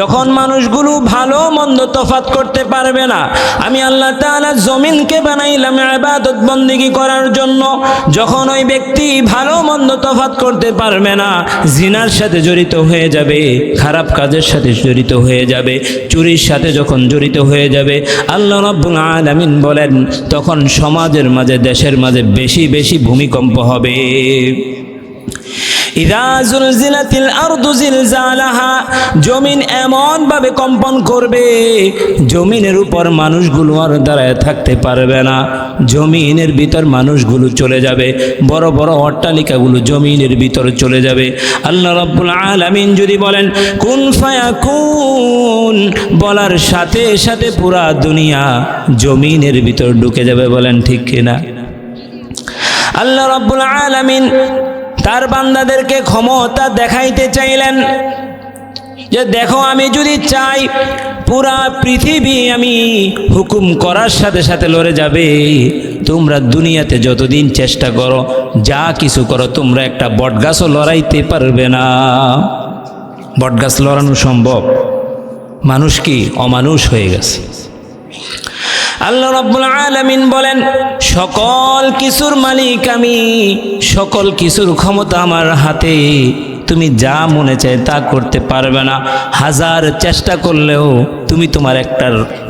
যখন মানুষগুলো ভালো মন্দ তফাত করতে পারবে না, আমি আল্লাহ তাআলা জমিনকে বানাইলাম ইবাদত বন্দিগি করার জন্য। যখন ওই ব্যক্তি ভালো মন্দ তফাত করতে পারবে না, জিনার সাথে জড়িত হয়ে যাবে, খারাপ কাজের সাথে জড়িত হয়ে যাবে, চুরির সাথে যখন জড়িত হয়ে যাবে, আল্লাহ রাব্বুল আলামিন বলেন, তখন সমাজের মাঝে, দেশের মাঝে বেশি বেশি ভূমিকম্প হবে। জমিন এমন ভাবে কম্পন করবে, জমিনের উপর মানুষগুলো আর দাঁড়ায় থাকতে পারবে না। জমিনের ভিতর মানুষগুলো চলে যাবে, বড় বড় অট্টালিকাগুলো জমিনের ভিতর চলে যাবে। আল্লাহ রাব্বুল আলামিন যদি বলেন, কুন ফায়াকুন? বলার সাথে সাথে পুরা দুনিয়া জমিনের ভিতর ঢুকে যাবে বলেন ঠিক কিনা? আল্লাহ রাব্বুল আলামিন তার বান্দাদেরকে ক্ষমতা দেখাইতে চাইলেন যে দেখো, আমি যদি চাই পুরা পৃথিবী আমি হুকুম করার সাথে সাথে লড়ে যাবে। তোমরা দুনিয়াতে যতদিন চেষ্টা করো, যা কিছু করো, তোমরা একটা বটগাছও লড়াইতে পারবে না। বটগাছ লড়ানো সম্ভব? মানুষ কি অমানুষ হয়ে গেছে? আল্লাহ রাব্বুল আলামিন বলেন, সকল কিছুর মালিক আমি, সকল কিছুর ক্ষমতা আমার হাতে। তুমি যা মনে চায় তা করতে পারবে না। হাজার চেষ্টা করলেও তুমি তোমার একটা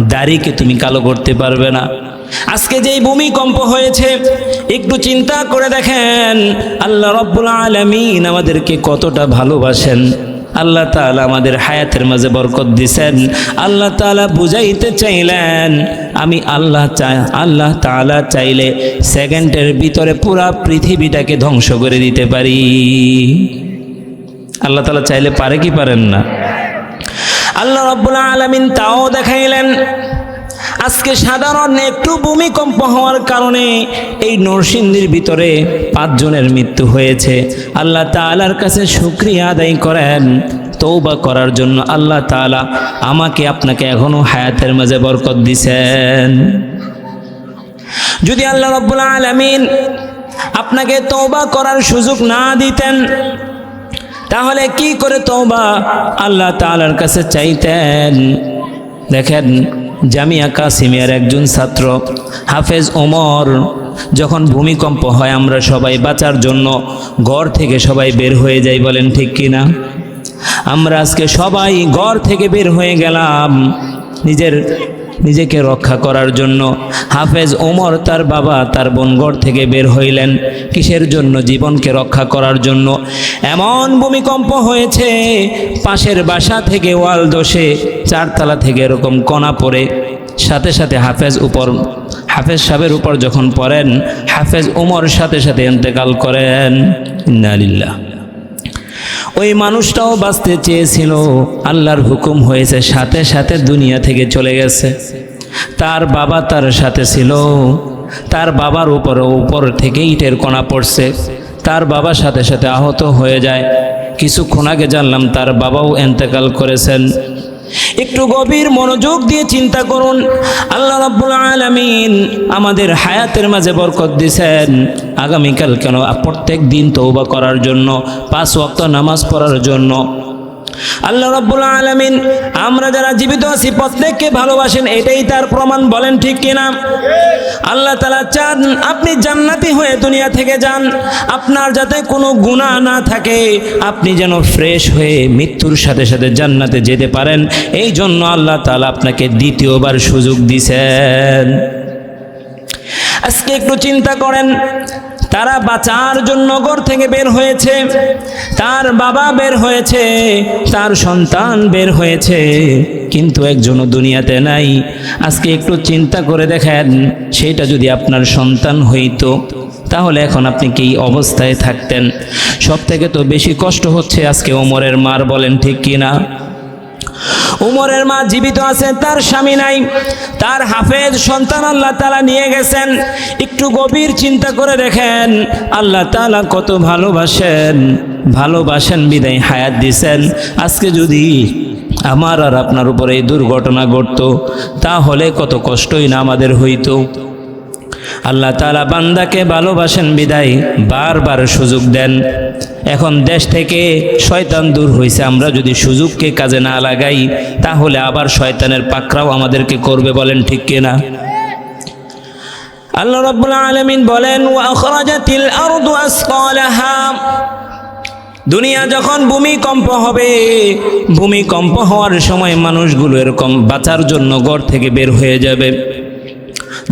দাড়িকে তুমি কালো করতে পারবে না। আজকে যেই ভূমিকম্প হয়েছে, একটু চিন্তা করে দেখেন, আল্লাহ রব্বুল আলামিন আমাদেরকে কতটা ভালোবাসেন। আল্লাহ তালা আমাদের হায়াতের মাঝে বরকত দিছেন। আল্লাহ তালা বুঝাইতে চাইলেন, আমি আল্লাহ চাই আল্লাহ তালা চাইলে সেকেন্ডের ভিতরে পুরা পৃথিবীটাকে ধ্বংস করে দিতে পারি। আল্লাহ তালা চাইলে পারে কি পারেন না? আল্লাহ রব্বুল আলমিন তাও দেখাইলেন আজকে সাধারণ একটু ভূমিকম্প হওয়ার কারণে এই নরসিংদীর ভিতরে পাঁচজনের মৃত্যু হয়েছে। আল্লাহ তাআলার কাছে শুক্রিয়া আদায় করেন তৌবা করার জন্য আল্লাহ তাআলা আমাকে আপনাকে এখনও হায়াতের মাঝে বরকত দিছেন। যদি আল্লাহ রব্বুল আলামিন আপনাকে তৌবা করার সুযোগ না দিতেন, তাহলে কি করে তৌবা আল্লাহ তাআলার কাছে চাইতেন? দেখেন জামিয়া কাসিমিয়ার একজন ছাত্র, হাফেজ ওমর, যখন ভূমিকম্প হয় আমরা সবাই বাঁচার জন্য ঘর থেকে সবাই বের হয়ে যাই বলেন ঠিক কিনা আমরা আজকে সবাই ঘর থেকে বের হয়ে গেলাম, নিজের নিজেকে রক্ষা করার জন্য। হাফেজ ওমর তার বাবা তার বোনগড় থেকে বের হইলেন। কিসের জন্য? জীবনকে রক্ষা করার জন্য। এমন ভূমিকম্প হয়েছে, পাশের বাসা থেকে ওয়াল দোষে চারতলা থেকে এরকম কণা পড়ে। সাথে সাথে হাফেজ উপর হাফেজ সাহেবের উপর যখন পড়েন, হাফেজ ওমর সাথে সাথে ইন্তেকাল করেন। ইন্নালিল্লাহ ওই মানুষটাও বাঁচতে চেয়েছিল। আল্লাহর হুকুম হয়েছে সাথে সাথে দুনিয়া থেকে চলে গেছে। তার বাবা তার সাথে ছিল। তার বাবার উপর উপর থেকে ইটের কণা পড়ছে। তার বাবার সাথে সাথে আহত হয়ে যায়। কিছুক্ষণ আগে জানলাম তার বাবাও এন্তেকাল করেছেন। একটু গভীর মনোযোগ দিয়ে চিন্তা করুন। আল্লাহ রাব্বুল আলামিন আমাদের হায়াতের মাঝে বরকত দিয়েছেন আগামীকাল কেন? প্রত্যেক দিন তৌবা করার জন্য, পাঁচ ওয়াক্ত নামাজ পড়ার জন্য। আল্লাহ রাব্বুল আলামিন, আমরা যারা জীবিত আছি, প্রত্যেককে ভালোবাসেন, এটাই তার প্রমাণ, বলেন ঠিক কিনা? আল্লাহ তাআলা চান আপনি জান্নাতি হয়ে দুনিয়া থেকে যান, আপনার যাতে কোনো গুনাহ না থাকে, আপনি যেন ফ্রেশ হয়ে মৃত্যুর সাথে সাথে জান্নাতে যেতে পারেন, এই জন্য আল্লাহ তাআলা আপনাকে দ্বিতীয়বার সুযোগ দিছেন। আজকে একটু চিন্তা করেন তারা বাঁচার জন্য ঘর থেকে বের হয়েছে। তার বাবা বের হয়েছে, তার সন্তান বের হয়েছে। কিন্তু একজনও দুনিয়াতে নাই। আজকে একটু চিন্তা করে দেখেন, সেটা যদি আপনার সন্তান হইতো, তাহলে এখন আপনি কি অবস্থায় থাকতেন? সব থেকে তো বেশি কষ্ট হচ্ছে আজকে ওমরের মার, বলেন ঠিক কিনা? উমরের মা জীবিত আছেন, তার স্বামী নাই। তার হাফেজ সন্তান আল্লাহ তালা নিয়ে গেছেন। একটু গভীর চিন্তা করে দেখেন, আল্লাহ তালা কত ভালোবাসেন ভালোবাসেন, বিদায় হায়াত দিছেন। আজকে যদি আমার আর আপনার উপরে এই দুর্ঘটনা ঘটত, তাহলে কত কষ্টই না আমাদের হইতো। আল্লাহ তালা বান্দাকে ভালোবাসেন, বিদায়, বারবার সুযোগ দেন। এখন দেশ থেকে শয়তান দূর হয়েছে আমরা যদি সুযোগকে কাজে না লাগাই, তাহলে আবার শয়তানের পাকরাও আমাদেরকে করবে বলেন ঠিক কিনা? আল্লাহ রাব্বুল আলামিন বলেন দুনিয়া যখন ভূমিকম্প হবে, ভূমিকম্প হওয়ার সময় মানুষগুলো এরকম বাঁচার জন্য ঘর থেকে বের হয়ে যাবে।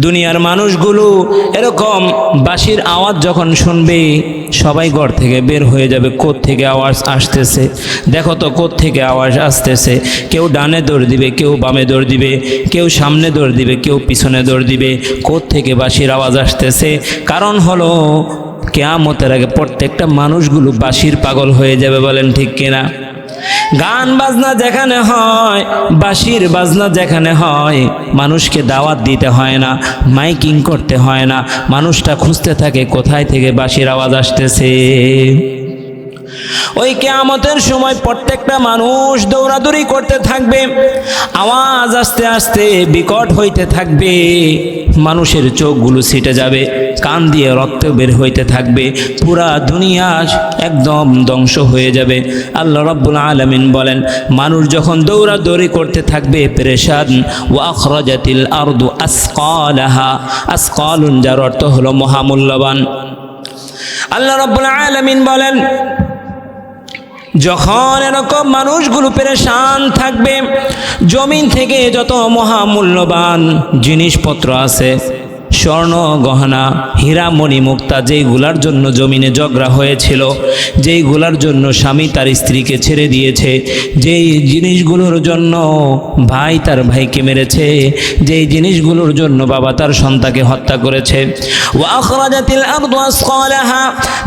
দুনিয়ার মানুষগুলো এরকম বাঁশির আওয়াজ যখন শুনবে, সবাই ঘর থেকে বের হয়ে যাবে থেকে আওয়াজ আসতেছে? দেখো তো থেকে আওয়াজ আসতেছে? কেউ ডানে দৌড় দিবে, কেউ বামে দৌড় দিবে, কেউ সামনে দৌড় দিবে, কেউ পিছনে দৌড় দিবে থেকে বাঁশির আওয়াজ আসতেছে? কারণ হলো, কেয়ামতের আগে প্রত্যেকটা মানুষগুলো বাঁশির পাগল হয়ে যাবে বলেন ঠিক কিনা? গান বাজনা যেখানে হয়, বাঁশির বাজনা যেখানে হয়, মানুষকে দাওয়াত দিতে হয় না, মাইকিং করতে হয় না, মানুষটা খুঁজতে থাকে কোথায় থেকে বাঁশির আওয়াজ আসতেছে। ওই কেয়ামতের সময় প্রত্যেকটা মানুষ দৌড়াদৌড়ি করতে থাকবে, আওয়াজ আস্তে আস্তে বিকট হইতে থাকবে। মানুষের চোখগুলো ছিটে যাবে, কান দিয়ে রক্ত বের হইতে থাকবে, পুরা দুনিয়া একদম ধ্বংস হয়ে যাবে। আল্লাহ রাব্বুল আলামিন বলেন, মানুষ যখন দৌড়াদৌড়ি করতে থাকবে, পেরেশান ও আখরাজাতিল আরদু আসকালাহা আসকালুন যার অর্থ হলো মহামূল্যবান। আল্লাহ রাব্বুল আলামিন বলেন যখন এরকম মানুষগুলো পেরেশান থাকবে জমিন থেকে যত মহামূল্যবান জিনিসপত্র আছে স্বর্ণ, গহনা হীরা মণি মুক্তা, যেইগুলার জন্য জমিনে ঝগড়া হয়েছিল, যেইগুলার জন্য স্বামী তার স্ত্রীকে ছেড়ে দিয়েছে, যেই জিনিসগুলোর জন্য ভাই তার ভাইকে মেরেছে, যেই জিনিসগুলোর জন্য বাবা তার সন্তানকে হত্যা করেছে।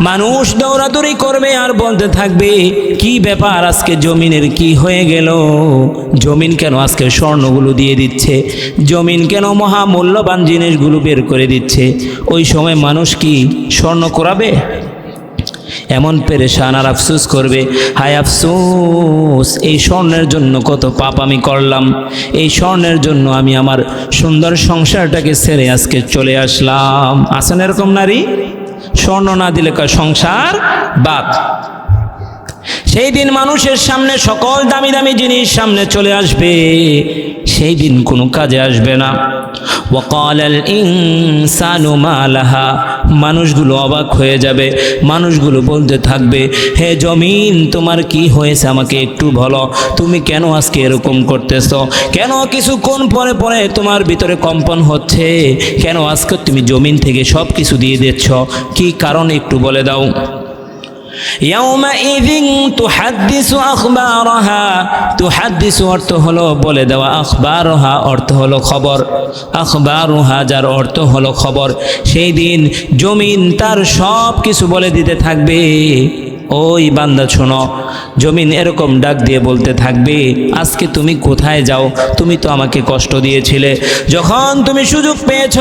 মানুষ দৌড়াদৌড়ি করবে আর বলতে থাকবে, কি ব্যাপার আজকে জমিনের কি হয়ে গেল? জমিন কেন আজকে স্বর্ণগুলো দিয়ে দিচ্ছে? জমিন কেন মহামূল্যবান জিনিসগুলো বের করে দিচ্ছে। ওই সময় মানুষ কি স্বর্ণ করাবে? এমন পেরেশান আর আফসোস করবে, হায় আফসোস, এই স্বর্ণের জন্য কত পাপ আমি করলাম, এই স্বর্ণের জন্য আমি আমার সুন্দর সংসারটাকে ছেড়ে আজকে চলে আসলাম। আসেন এরকম নারী? স্বর্ণ না দিলে কয় সংসার বাদ। সেই দিন মানুষের সামনে সকল দামি দামি জিনিস সামনে চলে আসবে। সেই দিন কোনো কাজে আসবে না। ওয়াকাল আল ইনসানু মা লাহা মানুষগুলো অবাক হয়ে যাবে। মানুষগুলো বলতে থাকবে, হে জমিন, তোমার কি হয়েছে আমাকে একটু বলো? তুমি কেন আজকে এরকম করতেছ? কেন কিছুক্ষণ পরে পরে তোমার ভিতরে কম্পন হচ্ছে? কেন আজকে তুমি জমিন থেকে সব কিছু দিয়ে দিচ্ছ? কি কারণ একটু বলে দাও। তুহাদ্দিসু অর্থ হলো বলে দেওয়া, আখবারহা অর্থ হলো খবর। আখবারহা যার অর্থ হলো খবর। সেই দিন জমিন তার সব কিছু বলে দিতে থাকবে। ওই বান্দা শোনো, জমিন এরকম ডাক দিয়ে বলতে থাকবে, আজকে তুমি কোথায় যাও? তুমি তো আমাকে কষ্ট দিয়েছিলে। যখন তুমি সুযোগ পেয়েছ,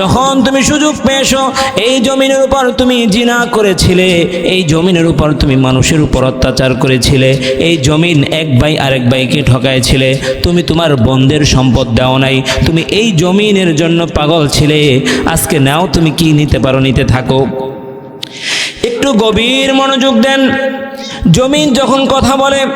যখন তুমি সুযোগ পেয়েছ, এই জমিনের উপর তুমি জিনা করেছিলে, এই জমিনের উপর তুমি মানুষের উপর অত্যাচার করেছিলে, এই জমিন এক ভাই আরেক ভাইকে ঠকাইছিলে, তুমি তোমার বন্ধের সম্পদ দাও নাই, তুমি এই জমিনের জন্য পাগল ছিলে, আজকে নাও তুমি কি নিতে পারো, নিতে থাকো। একটু গভীর মনোযোগ দেন। জমিন যখন কথা বলে,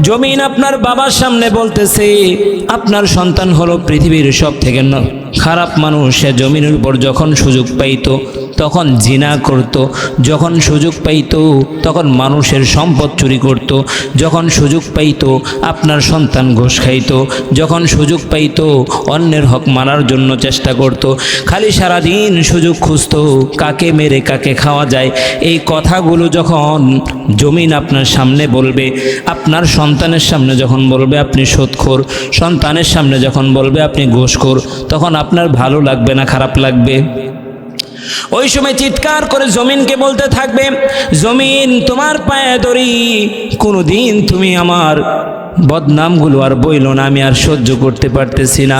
জমিন আপনার বাবার সামনে বলতেছে, আপনার সন্তান হলো পৃথিবীর সব থেকে ন- খারাপ মানুষ, সে জমিনের উপর যখন সুযোগ পাইত, তখন জিনা করত। যখন সুযোগ পাইতো, তখন মানুষের সম্পদ চুরি করত। যখন সুযোগ পাইতো, আপনার সন্তান ঘোষ খাইত। যখন সুযোগ পাইতো, অন্যের হক মানার জন্য চেষ্টা করত। খালি সারাদিন সুযোগ খুঁজতো, কাকে মেরে কাকে খাওয়া যায়। এই কথাগুলো যখন জমিন আপনার সামনে বলবে, আপনার সন্তানের সামনে যখন বলবে আপনি সোদখোর, সন্তানের সামনে যখন বলবে আপনি ঘোষখোর, তখন আপনার ভালো লাগবে না খারাপ লাগবে ওই সময় চিৎকার করে জমিনকে বলতে থাকবে জমিন তোমার পায়ে দড়ি কোনোদিন তুমি আমার বদনামগুলো আর বইল না আমি আর সহ্য করতে পারতেছি না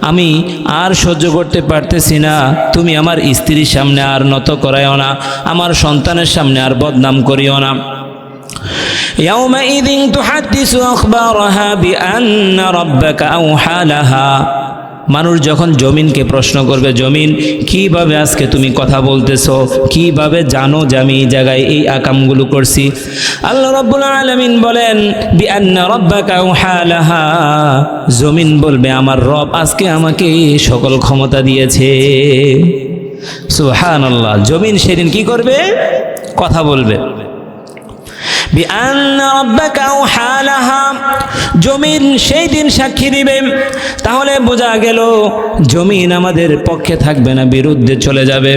আমি আর সহ্য করতে পারতেছি না তুমি আমার স্ত্রীর সামনে আর নত করাইও না আমার সন্তানের সামনে আর বদনাম করিও না يومئذ تحدث أخبارها بأن ربك أوحى لها মানুষ যখন জমিনকে প্রশ্ন করবে, জমিন, কীভাবে আজকে তুমি কথা বলতেছো? কীভাবে জানো যে আমি এই জায়গায় এই আকামগুলো করছি? আল্লাহ রব্বুল আলমিন বলেন জমিন বলবে, আমার রব আজকে আমাকে সকল ক্ষমতা দিয়েছে। সুবহানাল্লাহ। জমিন সেদিন কি করবে? কথা বলবে। জমিন সেই দিন সাক্ষী দিবে। তাহলে বোঝা গেল, জমিন আমাদের পক্ষে থাকবে না, বিরুদ্ধে চলে যাবে।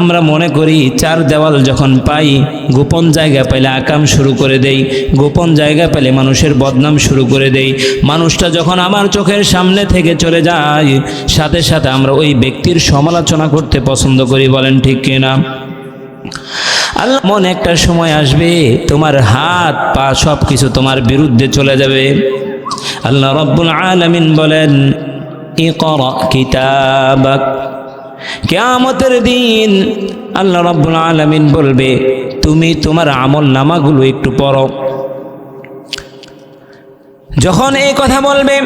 আমরা মনে করি, চার দেওয়াল যখন পাই, গোপন জায়গা পেলে আকাম শুরু করে দেই, গোপন জায়গা পেলে মানুষের বদনাম শুরু করে দেই। মানুষটা যখন আমার চোখের সামনে থেকে চলে যায়, সাথে সাথে আমরা ওই ব্যক্তির সমালোচনা করতে পছন্দ করি, বলেন ঠিক কিনা? আল্লাহ মন একটা সময় আসবে, তোমার হাত, পা সব কিছু তোমার বিরুদ্ধে চলে যাবে। আল্লাহ রব্বুল আলমিন বলেন কিতাবাক। কেয়ামতের দিন আল্লাহ রব্বুল আলমিন বলবে, তুমি তোমার আমল নামাগুলো একটু পড়ো। যখন এই কথা বলবে,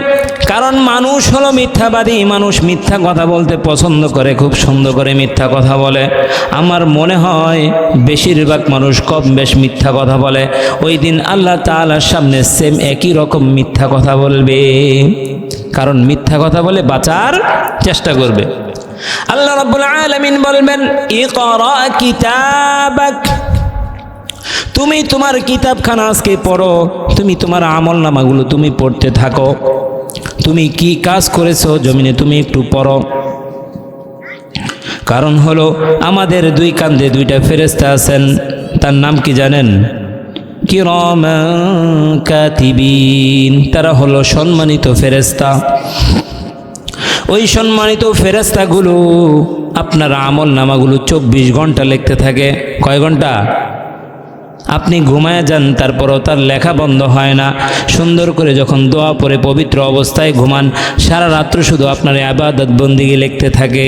কারণ মানুষ হলো মিথ্যাবাদী, মানুষ মিথ্যা কথা বলতে পছন্দ করে, খুব সুন্দর করে মিথ্যা কথা বলে। আমার মনে হয় বেশিরভাগ মানুষ কম বেশ মিথ্যা কথা বলে। ওই দিন আল্লাহ তাআলার সামনে সেম একই রকম মিথ্যা কথা বলবে। কারণ মিথ্যা কথা বলে বাঁচার চেষ্টা করবে। আল্লাহ রাব্বুল আলামিন বলবেন, ইকরা কিতাবাক তুমি তোমার কিতাবখানা আজকে পড়ো, তুমি তোমার আমল নামাগুলো তুমি পড়তে থাকো। তুমি কি কাজ করেছ জমিনে তুমি একটু পড়ো। কারণ হলো, আমাদের দুই কান্দে দুইটা ফেরেস্তা আছেন, তার নাম কি জানেন? কিরম কাতিবিন, তারা হলো সম্মানিত ফেরেস্তা ওই সম্মানিত ফেরেস্তাগুলো আপনার আমল নামাগুলো চব্বিশ ঘণ্টা লিখতে থাকে। কয় ঘণ্টা? আপনি ঘুমায় যান, তারপরও তার লেখা বন্ধ হয় না। সুন্দর করে যখন দোয়া পরে পবিত্র অবস্থায় ঘুমান, সারা রাত্র শুধু আপনার আবাদত বন্দিগি লিখতে থাকে।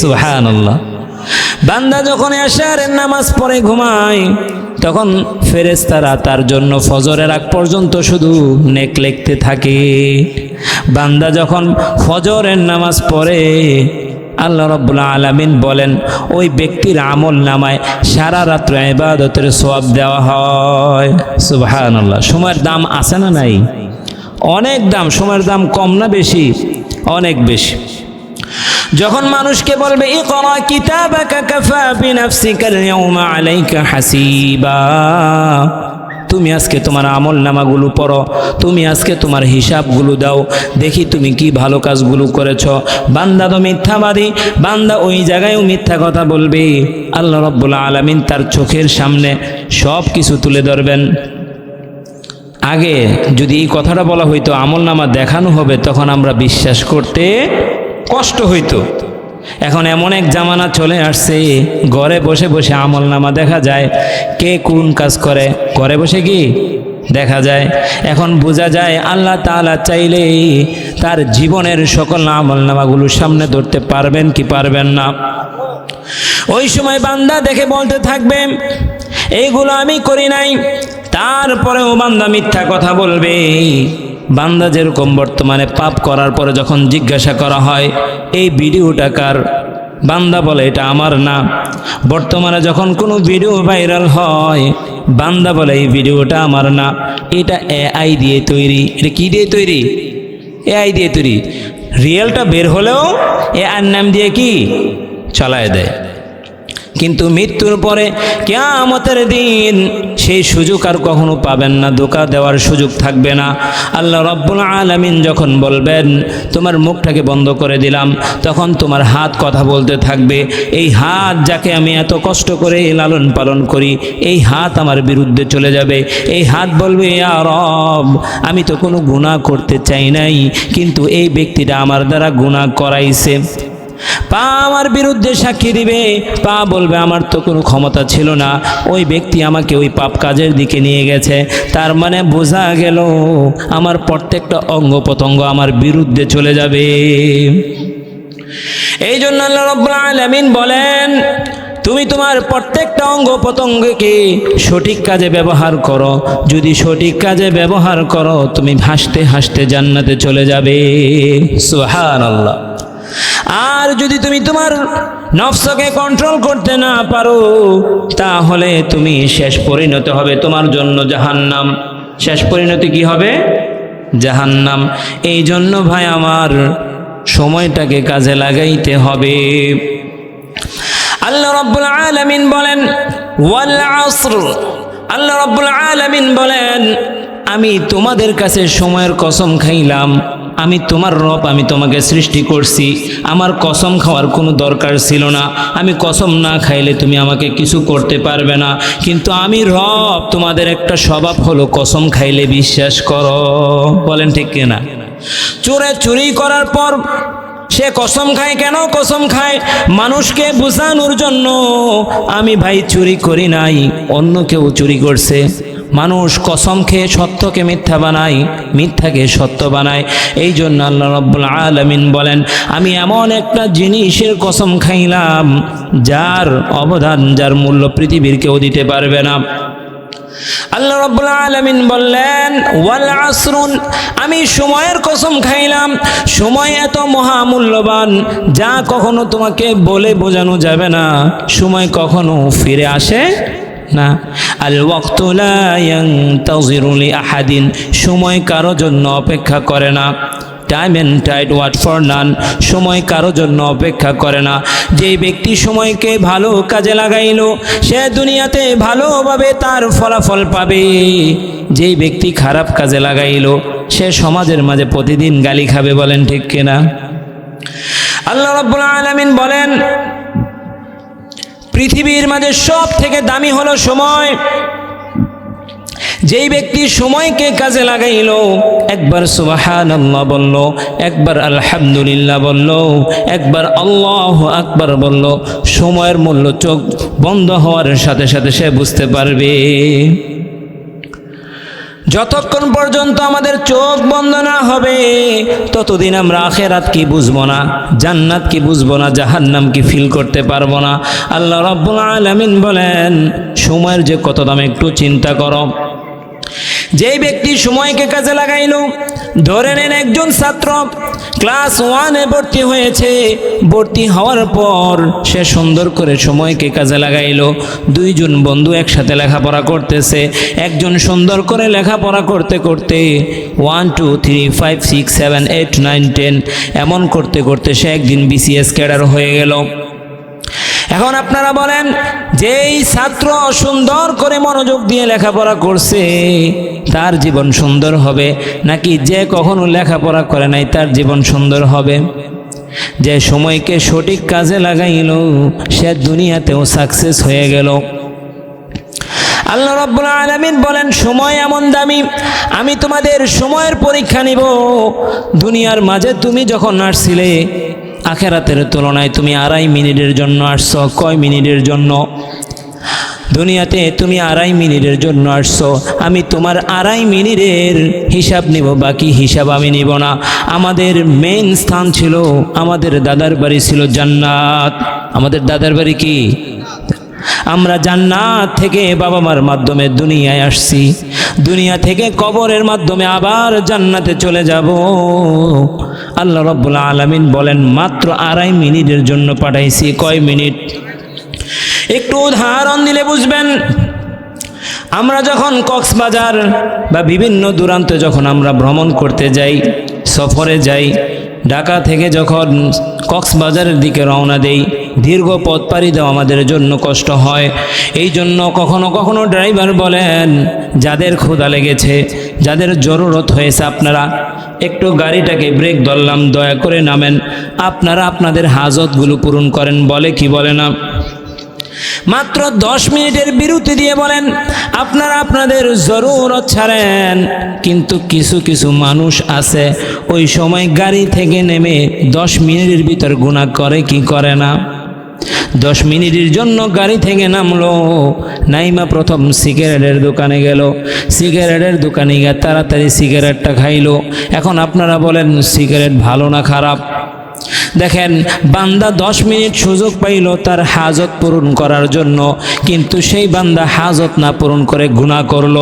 সুহান আল্লাহ বান্দা যখন এশারের নামাজ পড়ে ঘুমায়, তখন ফেরেস্তারা তার জন্য ফজরের আগ পর্যন্ত শুধু নেক লিখতে থাকে। বান্দা যখন ফজরের নামাজ পড়ে আল্লাহ রব্বুল আলামিন বলেন, ওই ব্যক্তির আমল নামায় সারা রাত্র ইবাদতের সব দেওয়া হয়। সুবহানাল্লাহ। সময়ের দাম আছে না নাই? অনেক দাম। সময়ের দাম কম না বেশি? অনেক বেশি। যখন মানুষকে বলবে, ইকরা কিতাবাকা কাফা বিনাফসিকা আলাইকা হাসিবা। তুমি আজকে তোমার আমল নামাগুলো পড়ো, তুমি আজকে তোমার হিসাবগুলো দাও, দেখি তুমি কি ভালো কাজগুলো করেছ। বান্দা তো মিথ্যাবাদী, বান্দা ওই জায়গায়ও মিথ্যা কথা বলবে। আল্লাহ রব্বুল আলমিন তার চোখের সামনে সব কিছু তুলে ধরবেন। আগে যদি এই কথাটা বলা হইতো, আমল নামা দেখানো হবে, তখন আমরা বিশ্বাস করতে কষ্ট হইতো। এখন এমন এক জামানা চলে আসছে, ঘরে বসে বসে আমল নামা দেখা যায়। কে কোন কাজ করে? ঘরে বসে কি? দেখা যায়। এখন বোঝা যায়, আল্লাহ তাআলা চাইলে তার জীবনের সকল আমল নামাগুলো সামনে ধরতে পারবেন কি পারবেন না। ওই সময় বান্দা দেখে বলতে থাকবে এইগুলো আমি করি নাই, তারপরেও বান্দা মিথ্যা কথা বলবে। বান্দা যেরকম বর্তমানে পাপ করার পরে যখন জিজ্ঞাসা করা হয়, এই ভিডিওটা কার? বান্দা বলে, এটা আমার না। বর্তমানে যখন কোনো ভিডিও ভাইরাল হয়, বান্দা বলে, এই ভিডিওটা আমার না। এটা এআই দিয়ে তৈরি। এটা কি দিয়ে তৈরি? এআই দিয়ে তৈরি। রিয়েলটা বের হলেও এআর নাম দিয়ে কি? চালায় দেয়। কিন্তু মৃত্যুর পরে কেয়ামতের দিন সেই সুযোগ আর কখনো পাবেন না, ধোকা দেওয়ার সুযোগ থাকবে না। আল্লাহ রব্বুল আলামিন যখন বলবেন, তোমার মুখটাকে বন্ধ করে দিলাম তখন তোমার হাত কথা বলতে থাকবে, এই হাত যাকে আমি এত কষ্ট করে লালন পালন করি, এই হাত আমার বিরুদ্ধে চলে যাবে। এই হাত বলবে, "ইয়া রব, আমি তো কোনো গুনাহ করতে চাই নাই, কিন্তু এই ব্যক্তিটা আমার দ্বারা গুনাহ করাইছে। পা আমার বিরুদ্ধে সাক্ষী দিবে। পা বলবে, আমার তো কোনো ক্ষমতা ছিল না। ওই ব্যক্তি আমাকে ওই পাপ কাজের দিকে নিয়ে গেছে। তার মানে বোঝা গেল, আমার প্রত্যেকটা অঙ্গ প্রত্যঙ্গ আমার বিরুদ্ধে চলে যাবে। এই জন্য আল্লাহ রব্বুল আলামিন বলেন, তুমি তোমার প্রত্যেকটা অঙ্গ প্রত্যঙ্গকে সঠিক কাজে ব্যবহার করো। যদি সঠিক কাজে ব্যবহার করো, তুমি হাসতে হাসতে জান্নাতে চলে যাবে। সুহান আল্লাহ যদি তুমি তোমার নফসকে কন্ট্রোল করতে না পারো, তাহলে তুমি শেষ পরিণত হবে তোমার জন্য জাহান্নাম। শেষ পরিণতি কি হবে? জাহান্নাম। এই জন্য ভাই আমার সময়টাকে কাজে লাগাইতে হবে। আল্লাহ রব্বুল আলামিন বলেন আল্লাহ রব্বুল আলামিন বলেন, আমি তোমাদের কাছে সময়ের কসম খাইলাম। আমি তোমার রব, আমি তোমাকে সৃষ্টি করছি। আমার কসম খাওয়ার কোনো দরকার ছিল না। আমি কসম না খাইলে তুমি আমাকে কিছু করতে পারবে না। কিন্তু আমি রব, তোমাদের একটা স্বভাব হলো, কসম খাইলে বিশ্বাস করো। বলেন ঠিক কিনা? চোরে চুরি করার পর সে কসম খায় কেন? কসম খায় মানুষকে বোঝানোর জন্য। আমি ভাই চুরি করি নাই, অন্য কেউ চুরি করছে। মানুষ কসম খেয়ে সত্যকে মিথ্যা বানায়, মিথ্যাকে সত্য বানায়। এই জন্য আল্লাহ রব্বুল আলমিন বলেন, আমি এমন একটা জিনিসের কসম খাইলাম, যার অবদান, যার মূল্য পৃথিবীর কেউ দিতে পারবে না। আল্লাহ রব্বুল আলামিন বললেন, ওয়াল আসরুন, আমি সময়ের কসম খাইলাম। সময় এত মহামূল্যবান, যা কখনো তোমাকে বলে বোঝানো যাবে না। সময় কখনো ফিরে আসে না। আল ওয়াক্তুলা আহাদিন সময় কারও জন্য অপেক্ষা করে না। Time and tide wait for none সময় কারও জন্য অপেক্ষা করে না। যে ব্যক্তি সময়কে ভালো কাজে লাগাইল, সে দুনিয়াতে ভালোভাবে তার ফলাফল পাবে। যেই ব্যক্তি খারাপ কাজে লাগাইল, সে সমাজের মাঝে প্রতিদিন গালি খাবে বলেন ঠিক কিনা? আল্লাহ রাব্বুল আলামিন বলেন পৃথিবীর মাঝে সব থেকে দামি হলো সময়। যেই ব্যক্তি সময়কে কাজে লাগাইল, একবার সুবাহান বলল, একবার আলহামদুলিল্লাহ বলল, একবার আল্লাহ আকবার বলল, সময়ের মূল্য চোখ বন্ধ হওয়ার সাথে সাথে সে বুঝতে পারবে। যতক্ষণ পর্যন্ত আমাদের চোখ বন্ধ না হবে, ততদিন আমরা আখেরাত কি বুঝব না, জান্নাত কি বুঝব না, জাহান্নাম কি ফিল করতে পারব না। আল্লাহ রব্বুল আলমিন বলেন, সময়ের যে কত দাম একটু চিন্তা করো। যেই ব্যক্তি সময়কে কাজে লাগাইল, ধরে নেন একজন ছাত্র, ক্লাস ওয়ানে ভর্তি হয়েছে। ভর্তি হওয়ার পর সে সুন্দর করে সময়কে কাজে লাগাইলো। দুইজন বন্ধু একসাথে লেখাপড়া করতেছে। একজন সুন্দর করে লেখাপড়া করতে করতে one two three five six seven eight nine ten এমন করতে করতে সে একদিন বিসিএস ক্যাডার হয়ে গেল। এখন আপনারা বলেন, যেই ছাত্র সুন্দর করে মনোযোগ দিয়ে লেখাপড়া করছে, তার জীবন সুন্দর হবে? নাকি যে কখনো লেখাপড়া করে নাই, তার জীবন সুন্দর হবে? যে সময়কে সঠিক কাজে লাগাইল, সে দুনিয়াতেও সাকসেস হয়ে গেল। আল্লাহ রাব্বুল আলামিন বলেন, সময় এমন দামি, আমি তোমাদের সময়ের পরীক্ষা নিব। দুনিয়ার মাঝে তুমি যখন আসছিলে আখেরাতের তুলনায় তুমি আড়াই মিনিটের জন্য আসছো। কয় মিনিটের জন্য? দুনিয়াতে তুমি আড়াই মিনিটের জন্য আসছো। আমি তোমার আড়াই মিনিটের হিসাব নিব, বাকি হিসাব আমি নিব না। আমাদের মেন স্থান ছিল, আমাদের দাদার বাড়ি ছিল জান্নাত। আমাদের দাদার বাড়ি কি? আমরা জান্নাত থেকে বাবা মার মাধ্যমে দুনিয়ায় আসছি। দুনিয়া থেকে কবরের মাধ্যমে আবার জান্নাতে চলে যাব। আল্লাহ রব্বুল আলামিন বলেন, মাত্র আড়াই মিনিটের জন্য পাঠাইছি। কয় মিনিট? একটু উদাহরণ দিলে বুঝবেন। আমরা যখন কক্সবাজার বা বিভিন্ন দূরান্তে যখন আমরা ভ্রমণ করতে যাই, সফরে যাই, ঢাকা থেকে যখন কক্সবাজারের দিকে রওনা দেই দীর্ঘ পথ পাড়ি দেওয়া আমাদের জন্য কষ্ট হয়। এই জন্য কখনো কখনো ড্রাইভার বলেন, যাদের ক্ষুধা লেগেছে, যাদের জরুরত হয়েছে আপনারা, একটু গাড়িটাকে ব্রেক ধরলাম, দয়া করে নামেন। আপনারা আপনাদের হাজতগুলো পূরণ করেন। বলে কি বলে না? মাত্র দশ মিনিটের বিরতি দিয়ে বলেন, আপনারা আপনাদের জরুরত ছাড়েন। কিন্তু কিছু কিছু মানুষ আছে, ওই সময় গাড়ি থেকে নেমে দশ মিনিটের ভিতর গুণা করে, কি করে না? দশ মিনিটের জন্য গাড়ি থেকে নামলো। নাইমা প্রথম সিগারেটের দোকানে গেল। সিগারেটের দোকানে গিয়ে তাড়াতাড়ি সিগারেটটা খাইলো। এখন আপনারা বলেন, সিগারেট ভালো না খারাপ? দেখেন, বান্দা দশ মিনিট সুযোগ পাইল তার হাজত পূরণ করার জন্য, কিন্তু সেই বান্দা হাজত না পূরণ করে গুণা করল।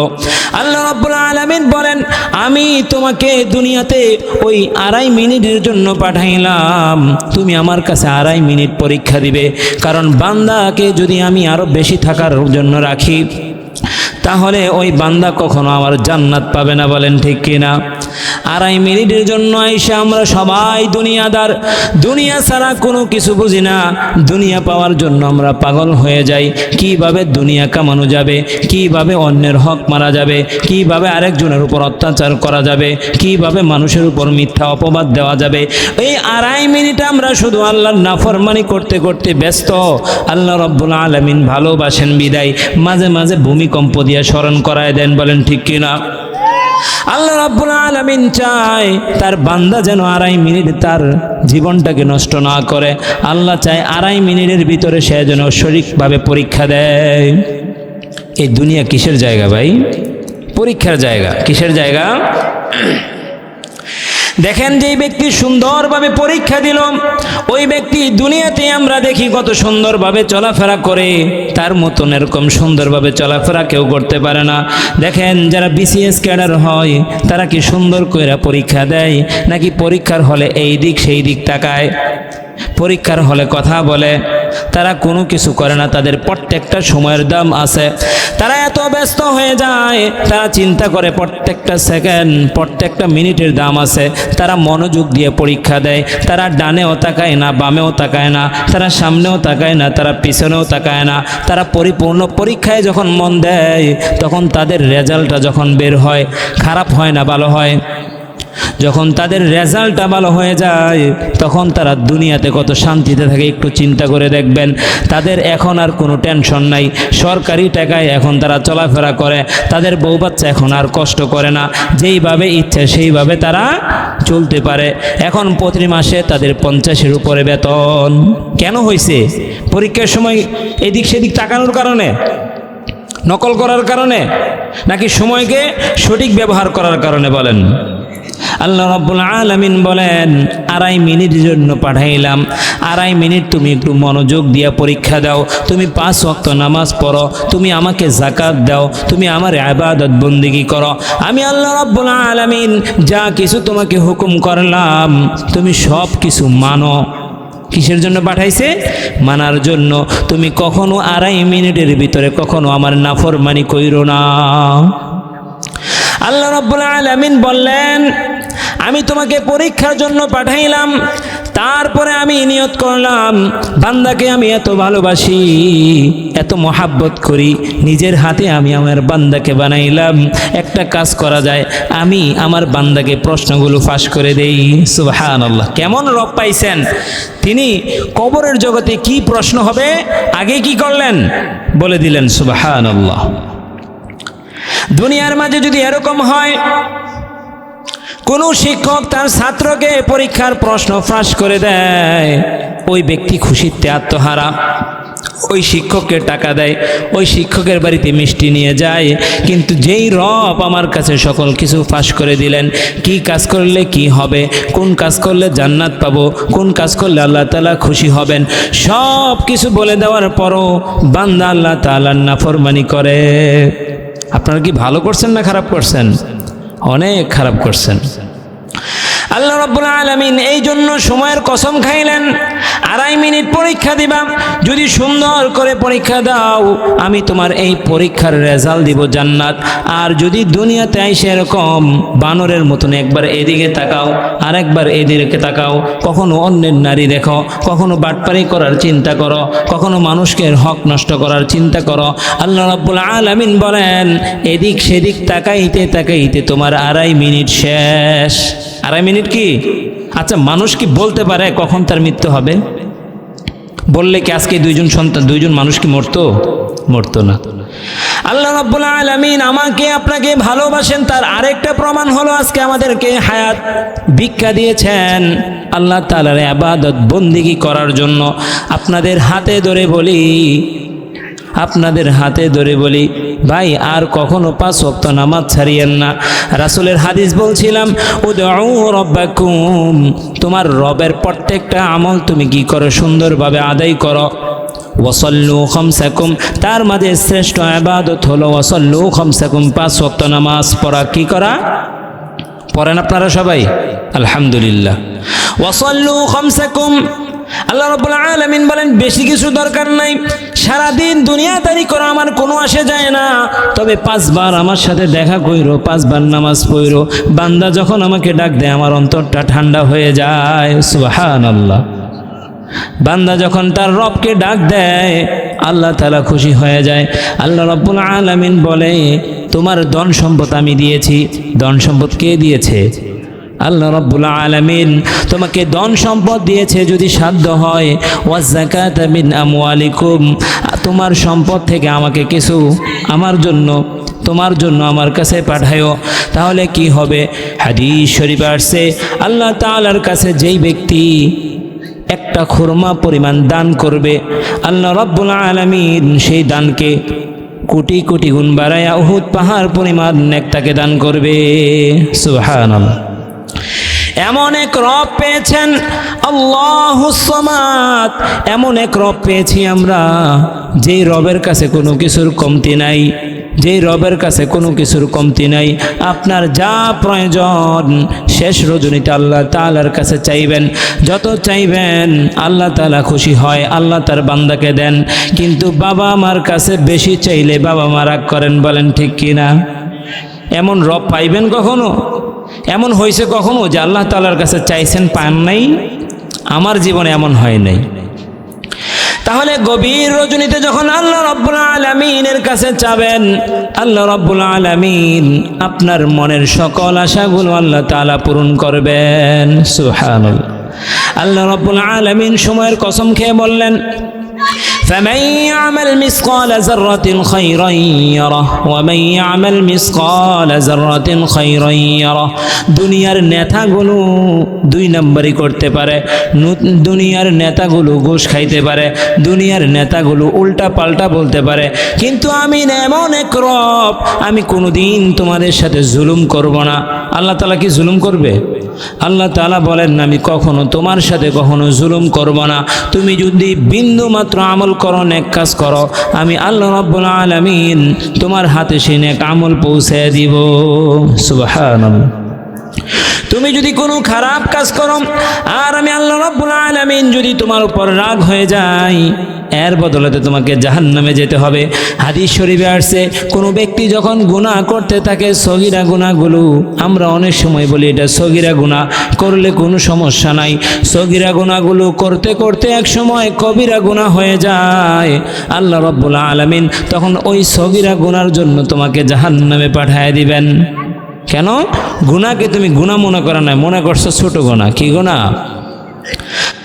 আল্লাহ রাব্বুল আলামিন বলেন, আমি তোমাকে দুনিয়াতে ওই আড়াই মিনিটের জন্য পাঠাইলাম। তুমি আমার কাছে আড়াই মিনিট পরীক্ষা দিবে। কারণ বান্দাকে যদি আমি আরও বেশি থাকার জন্য রাখি, তাহলে ওই বান্দা কখনো আমার জান্নাত পাবে না। বলেন ঠিক কিনা? আড়াই মিনিটের জন্য আইসা আমরা সবাই দুনিয়াদার, দুনিয়া ছাড়া কোনো কিছু বুঝি না। দুনিয়া পাওয়ার জন্য আমরা পাগল হয়ে যাই। কীভাবে দুনিয়া কামানো যাবে? কীভাবে অন্যের হক মারা যাবে? কীভাবে আরেকজনের উপর অত্যাচার করা যাবে? কীভাবে মানুষের উপর মিথ্যা অপবাদ দেওয়া যাবে? এই আড়াই মিনিট আমরা শুধু আল্লাহর নাফরমানি করতে করতে ব্যস্ত। আল্লাহ রব্বুল আলমিন ভালোবাসেন বিদায়। মাঝে মাঝে ভূমিকম্প দিয়ে স্মরণ করায় দেন, বলেন, ঠিক কিনা? আল্লাহ রাব্বুল আলামিন চায় তার বান্দা যেন আড়াই মিনিট তার জীবনটাকে নষ্ট না করে। আল্লাহ চায় আড়াই মিনিটের ভিতরে সে যেন শরীরভাবে পরীক্ষা দেয়। এই দুনিয়া কিসের জায়গা ভাই? পরীক্ষার জায়গা। কিসের জায়গা? দেখেন যেই ব্যক্তি সুন্দরভাবে পরীক্ষা দিল, ওই ব্যক্তি দুনিয়াতে আমরা দেখি কত সুন্দরভাবে চলাফেরা করে, তার মতন এরকম সুন্দরভাবে চলাফেরা কেউ করতে পারে না। দেখেন যারা বিসিএস ক্যাডার হয়, তারা কি সুন্দর করে পরীক্ষা দেয়, নাকি পরীক্ষার হলে এই দিক সেই দিক তাকায়? পরীক্ষার হলে কথা বলে। তারা কোনো কিছু করে না, তাদের প্রত্যেকটা সময়ের দাম আছে। তারা এত ব্যস্ত হয়ে যায়, তারা চিন্তা করে প্রত্যেকটা সেকেন্ড, প্রত্যেকটা মিনিটের দাম আছে। তারা মনোযোগ দিয়ে পরীক্ষা দেয়। তারা ডানেও তাকায় না, বামেও তাকায় না। তারা সামনেও তাকায় না, তারা পিছনেও তাকায় না। তারা পরিপূর্ণ পরীক্ষায় যখন মন দেয়, তখন তাদের রেজাল্টটা যখন বের হয়, খারাপ হয় না, ভালো হয়। যখন তাদের রেজাল্টটা ভালো হয়ে যায়, তখন তারা দুনিয়াতে কত শান্তিতে থাকে, একটু চিন্তা করে দেখবেন। তাদের এখন আর কোনো টেনশন নাই। সরকারি টাকায় এখন তারা চলাফেরা করে। তাদের বউ বাচ্চা এখন আর কষ্ট করে না। যেইভাবে ইচ্ছে সেইভাবে তারা চলতে পারে। এখন প্রতি মাসে তাদের পঞ্চাশের উপরে বেতন। কেন হয়েছে পরীক্ষার সময় এদিক সেদিক তাকানোর কারণে? নকল করার কারণে? নাকি সময়কে সঠিক ব্যবহার করার কারণে বলেন? আল্লাহ রাব্বুল আলামিন বলেন, আড়াই মিনিট জন্য পাঠাইলাম। আড়াই মিনিট তুমি একটু মনোযোগ দিয়ে পরীক্ষা দাও। তুমি পাঁচ ওয়াক্ত নামাজ পড়ো। তুমি আমাকে জাকাত দাও। তুমি আমার আবাদত বন্দিগি করো। আমি আল্লাহ রাব্বুল আলামিন যা কিছু তোমাকে হুকুম করলাম, তুমি সব কিছু মানো। কিসের জন্য পাঠাইছে? মানার জন্য। তুমি কখনো আড়াই মিনিটের ভিতরে কখনো আমার নাফরমানি কইরো না। আল্লাহ রাব্বুল আলামিন বললেন, আমি তোমাকে পরীক্ষার জন্য পাঠাইলাম, তারপরে আমি নিয়ত করলাম, বান্দাকে আমি এত ভালোবাসি, এত মহাব্বত করি, নিজের হাতে আমি আমার বান্দাকে বানাইলাম। একটা কাজ করা যায়, আমি আমার বান্দাকে প্রশ্নগুলো ফাঁস করে দেই। সুবাহান আল্লাহ কেমন রব পাইছেন? তিনি কবরের জগতে কি প্রশ্ন হবে? আগে কি করলেন? বলে দিলেন সুবাহান আল্লাহ দুনিয়ার মাঝে যদি এরকম হয়, কোনো শিক্ষক তার ছাত্রকে পরীক্ষার প্রশ্ন ফাঁস করে দেয়। ওই ব্যক্তি খুশিতে আত্মহারা। ওই শিক্ষককে টাকা দেয়। ওই শিক্ষকের বাড়িতে মিষ্টি নিয়ে যায়। কিন্তু যেই রব আমার কাছে সকল কিছু ফাঁস করে দিলেন, কি কাজ করলে কি হবে? কোন কাজ করলে জান্নাত পাবো? কোন কাজ করলে আল্লাহ তালা খুশি হবেন? সব কিছু বলে দেওয়ার পরও বান্দা আল্লাহ তালার নাফরমানি করে। আপনারা কি ভালো করছেন না খারাপ করছেন? অনেক খারাপ করছেন। আল্লাহ রাব্বুল আলামিন এই জন্য সময়ের কসম খাইলেন। আড়াই মিনিট পরীক্ষা দিবা। যদি সুন্দর করে পরীক্ষা দাও, আমি তোমার এই পরীক্ষার রেজাল্ট দিব জান্নাত। আর যদি দুনিয়াতে আইসে এরকম বানরের মতন একবার এদিকে তাকাও আর একবার এদিকে তাকাও, কখনো অন্যের নারী দেখো, কখনো বাটপারি করার চিন্তা করো, কখনো মানুষকে হক নষ্ট করার চিন্তা করো। আল্লাহ রাব্বুল আলামিন বলেন, এদিক সেদিক তাকাইতে তাকাইতে তোমার আড়াই মিনিট শেষ। আড়াই মিনিট কি? আচ্ছা মানুষ কি বলতে পারে কখন তার মৃত্যু হবে? বললে কি আজকে দুইজন সন্তান দুইজন মানুষ কি মরতো? মরতো না। আল্লাহ রাব্বুল আলামিন আমাকে, আপনাকে ভালোবাসেন, তার আরেকটা প্রমাণ হলো আজকে আমাদেরকে হায়াত ভিক্ষা দিয়েছেন। আল্লাহ তাআলার আবাদত বন্দিগি করার জন্য। আপনাদের হাতে ধরে বলি, আপনাদের হাতে ধরে বলি ভাই, আর কখনো পাঁচ ওয়াক্ত নামাজ ছাড়িয়েন না। রাসুলের হাদিস বলছিলাম তোমার রবের প্রত্যেকটা আমল তুমি কি করো সুন্দরভাবে আদায় করো? ওয়াসল্লু খমসাকুম তার মাঝে শ্রেষ্ঠ আবাদত হলো, ওয়াসল্লু খমসাকুম পাঁচ ওয়াক্ত নামাজ পড়া। কি করা? পড়েন আপনারা সবাই? আলহামদুলিল্লাহ। ওয়াসল্লু খমসাকুম আল্লাহ রাব্বুল আলামিন বলেন, বেশি কিছু দরকার নাই। সারাদিন দুনিয়াদারি করা, আমার কোনো আসে যায় না। তবে পাঁচবার আমার সাথে দেখা কইরো, পাঁচবার নামাজ পড়ো। বান্দা যখন আমাকে ডাক দেয়, আমার অন্তরটা ঠান্ডা হয়ে যায়। সুহান আল্লাহ বান্দা যখন তার রবকে ডাক দেয়, আল্লাহ তালা খুশি হয়ে যায়। আল্লাহ রব্বুল আলামিন বলে, তোমার ধন সম্পদ আমি দিয়েছি। ধন সম্পদ কে দিয়েছে? আল্লাহ রব্বুল আলামিন তোমাকে ধন সম্পদ দিয়েছে যদি সাধ্য হয়। ওয়াজাকাত মিন আমওয়ালিকুম। তোমার সম্পদ থেকে আমাকে কিছু আমার জন্য, তোমার জন্য আমার কাছে পাঠায়ো। তাহলে কি হবে? হাদিস শরীফ আসছে, আল্লাহ তাআলার কাছে যেই ব্যক্তি একটা খুরমা পরিমাণ দান করবে, আল্লাহ রব্বুল আলমিন সেই দানকে কোটি কোটি গুণ বাড়াইয়া উহুদ পাহাড় পরিমাণ নেকটাকে দান করবে। সুহান এমন এক রব পেয়েছেন, আল্লাহ সমাত এমন এক রব পেয়েছি আমরা, যেই রবের কাছে কোনো কিছুর কমতি নাই, যেই রবের কাছে কোনো কিছুর কমতি নাই। আপনার যা প্রয়োজন, শেষ রজনীতে আল্লাহ তালার কাছে চাইবেন। যত চাইবেন, আল্লাহ তালা খুশি হয়, আল্লাহ তার বান্দাকে দেন। কিন্তু বাবা মার কাছে বেশি চাইলে বাবা মা রাগ করেন, বলেন, ঠিক কিনা এমন রব পাইবেন কখনো? এমন হয়েছে কখনো যে আল্লাহ তালার কাছে চাইছেন পান নাই? আমার জীবনে এমন হয় নাই। তাহলে গভীর রজনীতে যখন আল্লাহ রব্বুল আলমিনের কাছে চাবেন, আল্লাহ রব্বুল আলমিন আপনার মনের সকল আশাগুলো আল্লাহ তালা পূরণ করবেন। সুহান আল্লাহ রব্বুল আলমিন সময়ের কসম খেয়ে বললেন فمن يعمل مثقال ذرة خيرا يره ومن يعمل مثقال ذرة خيرا يره দুনিয়ার নেতাগুলো দুই নম্বরই করতে পারে নু- দুনিয়ার নেতাগুলো ঘুষ খাইতে পারে দুনিয়ার নেতাগুলো উল্টা পাল্টা বলতে পারে কিন্তু আমি এমন এক রব আমি কোনোদিন তোমাদের সাথে জুলুম করব না আল্লাহ তালা কি জুলুম করবে আল্লাহ তালা বলেন, আমি কখনো তোমার সাথে কখনো জুলুম করব না। তুমি যদি বিন্দু মাত্র আমল করো, নেক কাজ করো, আমি আল্লাহ রব্বুল আলমিন তোমার হাতে সেই নেক আমল পৌঁছে দিব। তুমি যদি কোনো খারাপ কাজ করো, আর আমি আল্লাহ রব্বুল আলামিন যদি তোমার উপর রাগ হয়ে যাই এর বদলেতে তোমাকে জাহান্নামে যেতে হবে। হাদিস শরীফে আসছে, কোনো ব্যক্তি যখন গুনাহ করতে থাকে, সগিরা গুনাহগুলো আমরা অনেক সময় বলি এটা সগিরা গুনাহ, করলে কোনো সমস্যা নাই। সগিরা গুনাহগুলো করতে করতে এক সময় কবিরা গুনাহ হয়ে যায়। আল্লাহ রব্বুল আলামিন তখন ওই সগিরা গুনার জন্য তোমাকে জাহান্নামে পাঠায় দিবেন। কেন? গুনাকে তুমি গুণা মনে করো না, মনে করছ ছোট গোনা কি গুণা